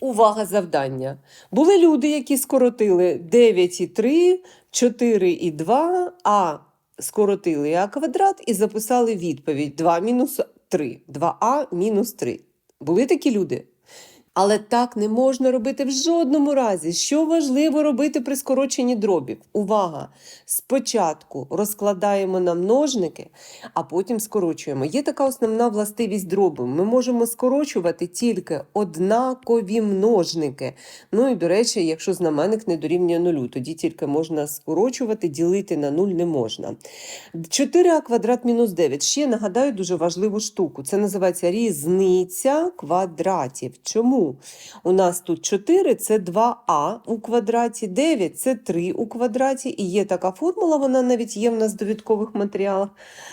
Увага завдання. Були люди, які скоротили 9,3, 4,2, а скоротили а квадрат і записали відповідь 2 мінус 3, 2а мінус 3. Були такі люди? Але так не можна робити в жодному разі. Що важливо робити при скороченні дробів? Увага! Спочатку розкладаємо на множники, а потім скорочуємо. Є така основна властивість дробу. Ми можемо скорочувати тільки однакові множники. Ну і до речі, якщо знаменник не дорівнює нулю, тоді тільки можна скорочувати, ділити на нуль не можна. 4а квадрат мінус 9. Ще нагадаю дуже важливу штуку. Це називається різниця квадратів. Чому? У нас тут 4 це 2а у квадраті, 9 це 3 у квадраті. І є така формула, вона навіть є в нас в довідкових матеріалах.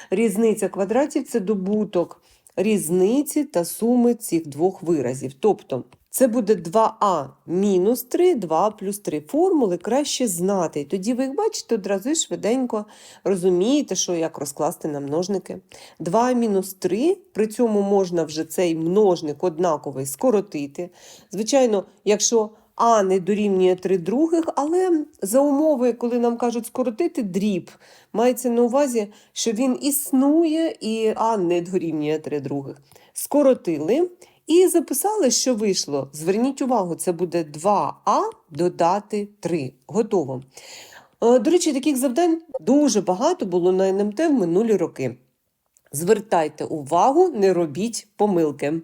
Різниця квадратів це добуток різниці та суми цих двох виразів. Тобто це буде 2а мінус 3, 2 плюс 3. Формули краще знати. Тоді ви їх бачите одразу і швиденько розумієте, що як розкласти на множники. 2 мінус 3, при цьому можна вже цей множник однаковий скоротити. Звичайно, якщо а не дорівнює 3 других, але за умови, коли нам кажуть скоротити дріб, мається на увазі, що він існує і а не дорівнює 3 других. Скоротили і записали, що вийшло. Зверніть увагу, це буде 2а додати 3. Готово. Е, До речі, таких завдань дуже багато було на НМТ в минулі роки. Звертайте увагу, не робіть помилки.